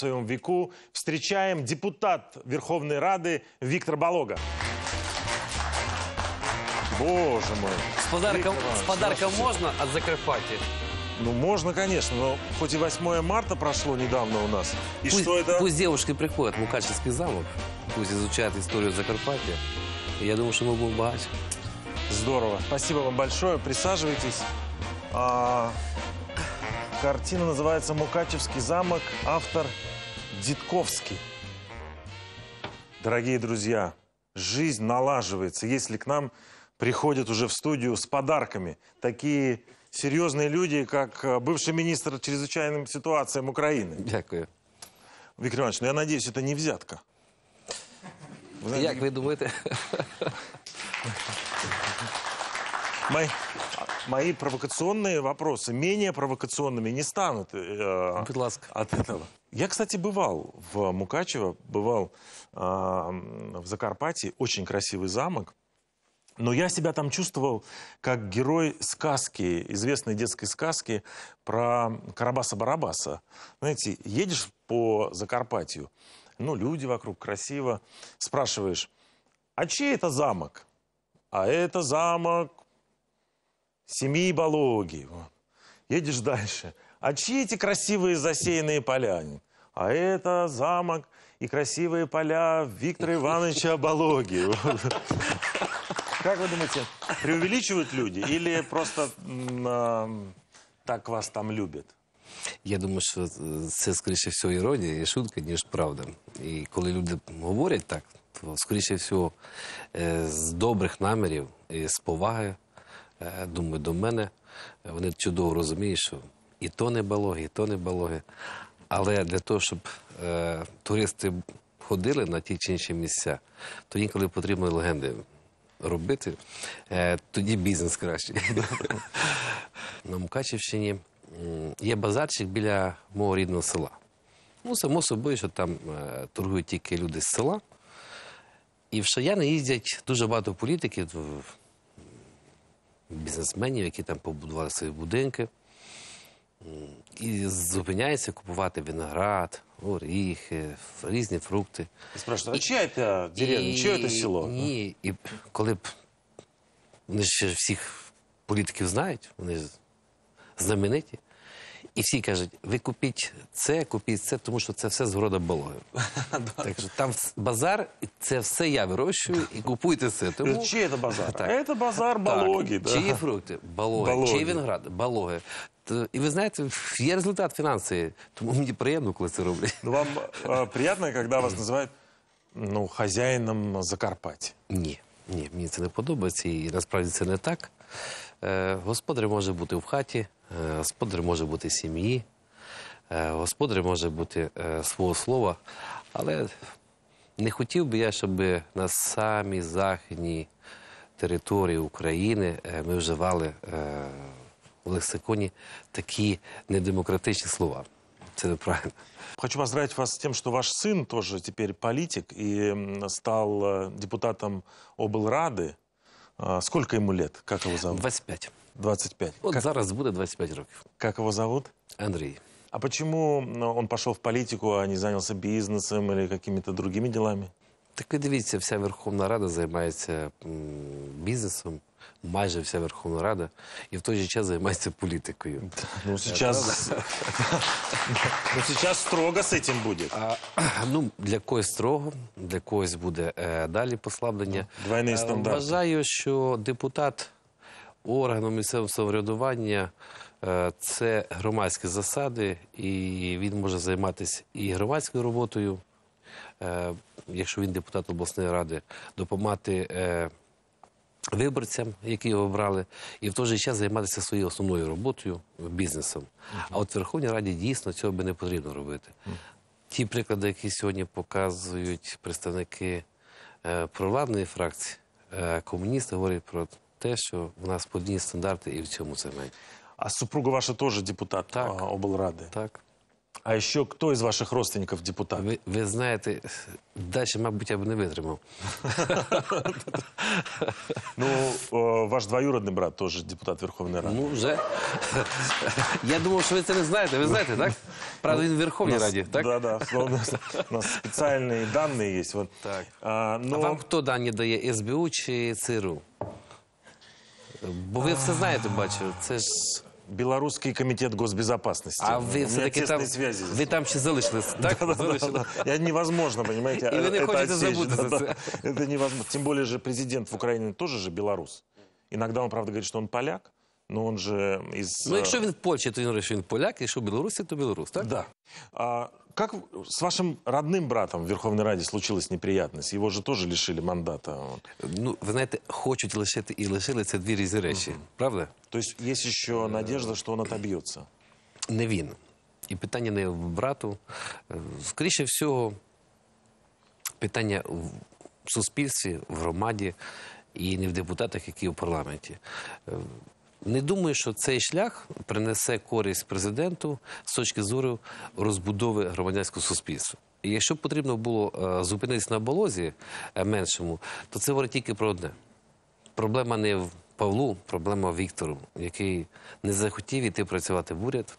своем веку. Встречаем депутат Верховной Рады Виктор Болога. Боже мой. С подарком, Виктор с подарком можно от Закарпатья? Ну, можно, конечно, но хоть и 8 марта прошло недавно у нас. И Пусть, что это? пусть девушки приходят в Мукачевский замок, пусть изучают историю Закарпатья. Я думаю, что мы будем богаче. Здорово. Спасибо вам большое. Присаживайтесь. А, картина называется «Мукачевский замок». Автор Дитковский. Дорогие друзья, жизнь налаживается, если к нам приходят уже в студию с подарками такие серьезные люди, как э, бывший министр чрезвычайным ситуациям Украины. Дякую. Виктор Иванович, ну я надеюсь, это не взятка. Вы знаете, Як ви думаєте? Мои, мои провокационные вопросы менее провокационными не станут э, Будь ласка. от этого. Я, кстати, бывал в Мукачево, бывал э, в Закарпатье, очень красивый замок. Но я себя там чувствовал как герой сказки, известной детской сказки про Карабаса-Барабаса. Знаете, едешь по Закарпатью, ну, люди вокруг, красиво, спрашиваешь, а чей это замок? А это замок семьи Балоги. Вот. Едешь дальше. А чьи эти красивые засеянные поля? А это замок и красивые поля Виктора Ивановича Балоги. Вот. Как вы думаете, преувеличивают люди или просто м, а, так вас там любят? Я думаю, що це скоріше всього іронія і шутка, ніж правда. І коли люди говорять так, то скоріше всього е, з добрих намірів і з поваги, е, думаю, до мене вони чудово розуміють, що і то не балоги, і то не балоги. Але для того, щоб е, туристи ходили на ті чи інші місця, то інколи потрібно легенди робити. Е, тоді бізнес краще. На Мукачівщині є базарчик біля мого рідного села. Ну, само собою, що там е, торгують тільки люди з села. І в Шаяни їздять дуже багато політиків, бізнесменів, які там побудували свої будинки. І зупиняються купувати виноград, оріхи, різні фрукти. Спрашивают, а чи це деревня, чье це село? Ні, і коли б вони ще всіх політиків знають, вони знамениті. І всі кажуть, ви купіть це, купіть це, тому що це все з города Балоги. так що там вс- базар, і це все я вирощую, і купуйте це. Тому... Чей это базар? Так. Это базар Балоги. Так. да. Чиї фрукти? Балоги. Балоги. Чиї виноград? Балоги. Т- І ви знаєте, є результат фінансовий, тому мені приємно, коли це роблять. Ну, вам э, приятно, когда вас называют ну, хозяином Закарпатья? Ні, ні, мені це не подобається, і насправді це не так. Е, господар може бути в хаті, е, господар може бути в сім'ї, е, господар може бути е, свого слова, але не хотів би я, щоб на самій західній території України е, ми вживали е, в лексиконі такі недемократичні слова. Це неправильно. Хочу поздравить вас с тем, что ваш сын тоже теперь политик и м, стал э, депутатом облрады. А, Сколько ему лет? Как его зовут? 25. 25. От Как, зараз буде 25 років. как его зовут? Андрій. А почему ну, он пошел в политику, а не занялся бизнесом или какими-то другими делами? Так ви дивіться, вся Верховна Рада займається бізнесом, майже вся Верховна Рада, і в той же час займається політикою. Ну, сейчас... Ну, сейчас строго с этим будет. А, ну, для когось строго, для когось буде е, далі послаблення. Двойні Е, стандарти. Вважаю, що депутат органу місцевого самоврядування е, це громадські засади, і він може займатися і громадською роботою, е, якщо він депутат обласної ради, допомагати. е, Виборцям, які його обрали, і в той же час займатися своєю основною роботою бізнесом. А от в Верховній Раді дійсно цього би не потрібно робити. Ті приклади, які сьогодні показують представники провладної фракції, комуністи говорять про те, що в нас подвійні стандарти і в цьому сегменті. А супруга ваша тоже депутат Так. а, облрады? Так. А еще кто из ваших родственников депутат? Ви, ви знаєте, далі, мабуть, я б не витримав. Ну, э, ваш двоюродный брат тоже депутат Верховной Рады. Ну, вже. Я думав, що ви це не знаєте. Ви знаєте, так? Правда, він в Верховній Раді, так? Да, да. У нас, у нас специальные данные есть. Вот. Так. А, А но вам хто дані дає СБУ чи ЦРУ? Бо ви все знаєте, бачу. Це ж. Белорусский комитет госбезопасности. А У ви меня все-таки тесные там. связи. Ви там ще залишились, так? Залишились. Я невозможно, понимаете, И вы не это хотите отсечь. забыть Да, это. да. Это невозможно. Тем более же президент в Украине тоже же белорус. Иногда он, правда, говорит, что он поляк, но он же из... Ну, э, якщо він в Польщі, то він говорить, що він поляк, якщо в Білорусі, то білорус, так? Да. А как с вашим родным братом в Верховной Раде случилась неприятность? Его же тоже лишили мандата. Ну, ви знаєте, хочуть лишити і лишили це дві різні речі, правда? То есть есть еще надежда, что он отобьется. Не він. І питання не в брату. Е, Скоріше всього, питання в суспільстві, в громаді і не в депутатах, які в парламенті. Не думаю, що цей шлях принесе користь президенту з точки зору розбудови громадянського суспільства. І якщо б потрібно було е, зупинитися на болозі е, меншому, то це говорить тільки про одне. Проблема не в Павлу, проблема в Віктору, який не захотів іти працювати в уряд,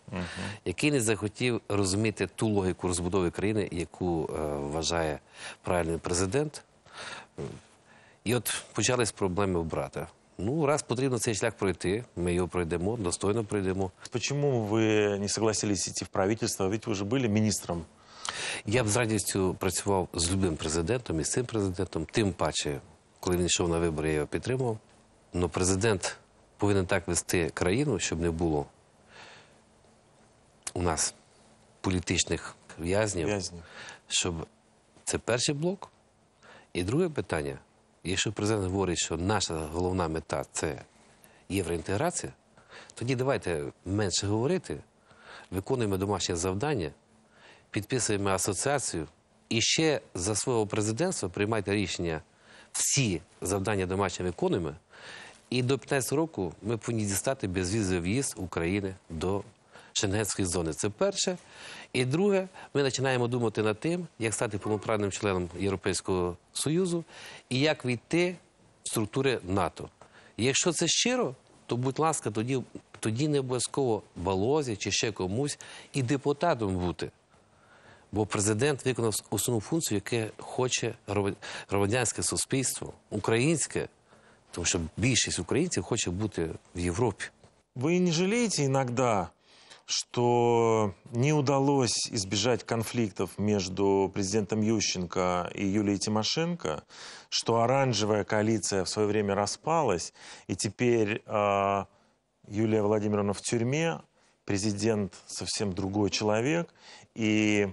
який не захотів розуміти ту логіку розбудови країни, яку е, вважає правильний президент. І от почались проблеми в брата. Ну, раз потрібно цей шлях пройти, ми його пройдемо, достойно пройдемо. Почему вы не согласились идти в правительство? Ведь вы же были министром. Я б з радістю працював з любим президентом і з цим президентом, тим паче, коли він йшов на вибори, я його підтримував. Але президент повинен так вести країну, щоб не було у нас політичних в'язнів, Вязнев. щоб це перший блок. І друге питання: якщо президент говорить, що наша головна мета це євроінтеграція, тоді давайте менше говорити, виконуємо домашнє завдання, підписуємо асоціацію і ще за свого президентства приймайте рішення всі завдання домашні виконуємо. І до 15 року ми повинні дістати безвізовий в'їзд України до Шенгенської зони. Це перше. І друге, ми починаємо думати над тим, як стати повноправним членом Європейського Союзу і як війти в структури НАТО. Якщо це щиро, то, будь ласка, тоді, тоді не обов'язково балозі чи ще комусь і депутатом бути. Бо президент виконав основну функцію, яке хоче громадянське суспільство, українське, тому що більшість українців хоче бути в Європі. Вы не жалеете иногда, что не удалось избежать конфликтов между президентом Ющенко и Юлией Тимошенко, что оранжевая коалиция в свое время распалась, и теперь а, Юлия Владимировна в тюрьме, президент совсем другой человек, и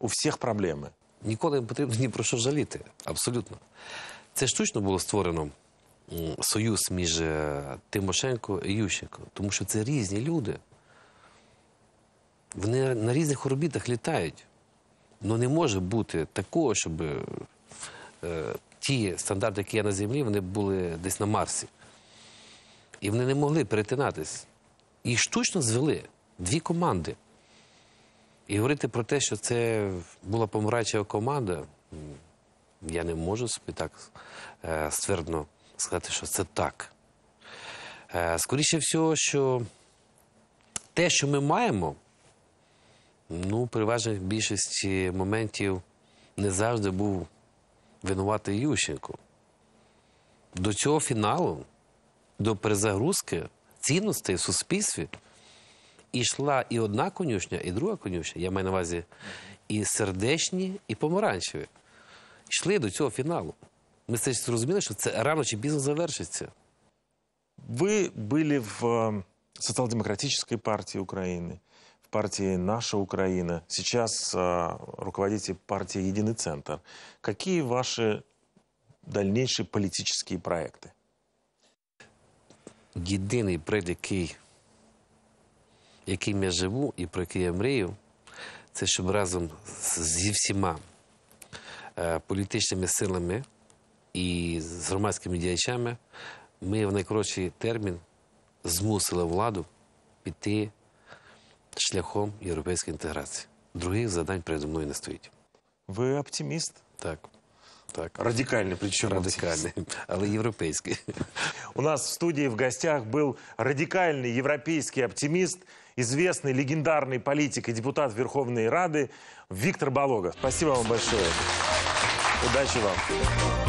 у всех проблемы. Ніколи не потрібно ні про що жаліти. Абсолютно. Це штучно було створено м, союз між е, Тимошенко і Ющенко, тому що це різні люди. Вони на різних орбітах літають. Ну не може бути такого, щоб е, ті стандарти, які є на землі, вони були десь на Марсі. І вони не могли перетинатись. Їх штучно звели дві команди. І говорити про те, що це була помаранчева команда, я не можу собі так е, ствердно сказати, що це так. Е, скоріше всього, що те, що ми маємо, ну, переважно в більшості моментів не завжди був винуватий Ющенко. До цього фіналу, до перезагрузки цінностей в суспільстві і йшла і одна конюшня, і друга конюшня. Я маю на увазі і сердечні, і помаранчеві. Йшли до цього фіналу. Ми це зрозуміли, що це рано чи пізно завершиться. Вы были в э, социал-демократической партии Украины, в партии «Наша Украина». Сейчас э, руководите партией «Единый центр». Какие ваши дальнейшие политические проекты? Єдиний проєкт, який, яким я живу і про який я мрію, це щоб разом з- зі всіма е, політичними силами і з громадськими діячами ми в найкоротший термін змусили владу піти шляхом європейської інтеграції. других завдань передо мною не стоїть. Вы оптимист. Так. Так. Радикальный, причем. Радикальний, але європейський. У нас в студии в гостях был радикальный европейский оптимист, известный легендарный политик и депутат Верховной Рады Виктор Балога. Спасибо вам большое. Удачи вам.